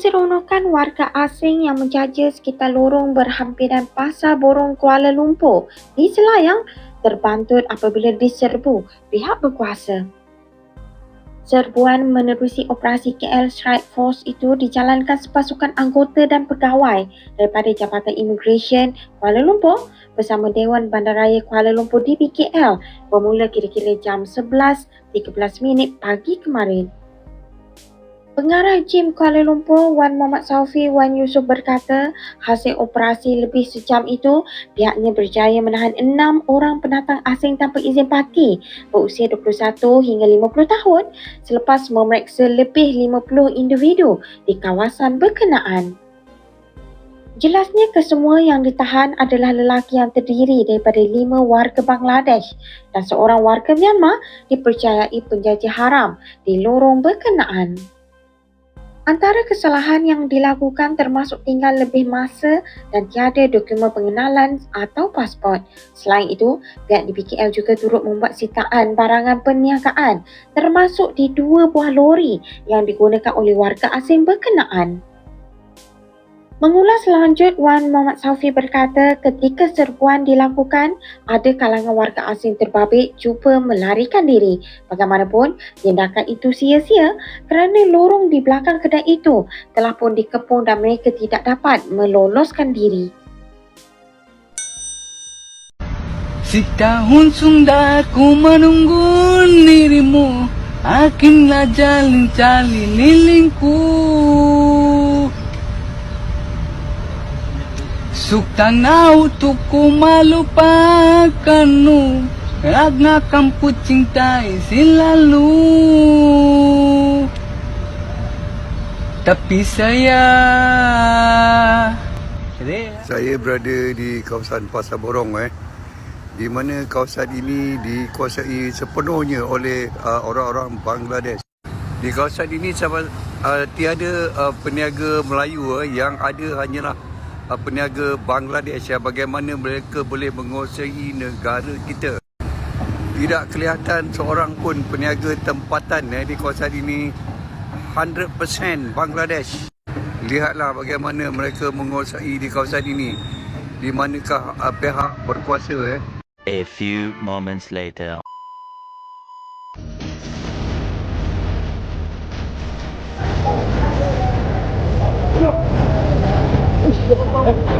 Keseronokan warga asing yang menjaja sekitar lorong berhampiran Pasar Borong Kuala Lumpur di Selayang terbantut apabila diserbu pihak berkuasa. Serbuan menerusi operasi KL Strike Force itu dijalankan sepasukan anggota dan pegawai daripada Jabatan Immigration Kuala Lumpur bersama Dewan Bandaraya Kuala Lumpur DBKL bermula kira-kira jam 11.13 minit pagi kemarin. Pengarah Jim Kuala Lumpur Wan Muhammad Saufi Wan Yusof berkata hasil operasi lebih sejam itu pihaknya berjaya menahan enam orang pendatang asing tanpa izin parti berusia 21 hingga 50 tahun selepas memeriksa lebih 50 individu di kawasan berkenaan. Jelasnya kesemua yang ditahan adalah lelaki yang terdiri daripada lima warga Bangladesh dan seorang warga Myanmar dipercayai penjajah haram di lorong berkenaan. Antara kesalahan yang dilakukan termasuk tinggal lebih masa dan tiada dokumen pengenalan atau pasport. Selain itu, pihak DBKL juga turut membuat sitaan barangan perniagaan termasuk di dua buah lori yang digunakan oleh warga asing berkenaan. Mengulas lanjut, Wan Muhammad Saufi berkata ketika serbuan dilakukan, ada kalangan warga asing terbabit cuba melarikan diri. Bagaimanapun, tindakan itu sia-sia kerana lorong di belakang kedai itu telah pun dikepung dan mereka tidak dapat meloloskan diri. Setahun sudah ku menunggu dirimu Akhirnya jalin-jalin lilingku Suka nau tuku malupakanmu Karena kamu cintai selalu. Tapi saya Saya berada di kawasan Pasar Borong eh. Di mana kawasan ini dikuasai sepenuhnya oleh uh, orang-orang Bangladesh. Di kawasan ini sama uh, tiada uh, peniaga Melayu uh, yang ada hanyalah peniaga Bangladesh yang bagaimana mereka boleh menguasai negara kita. Tidak kelihatan seorang pun peniaga tempatan eh, di kawasan ini 100% Bangladesh. Lihatlah bagaimana mereka menguasai di kawasan ini. Di manakah uh, pihak berkuasa eh A few moments later. không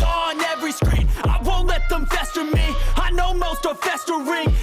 ring.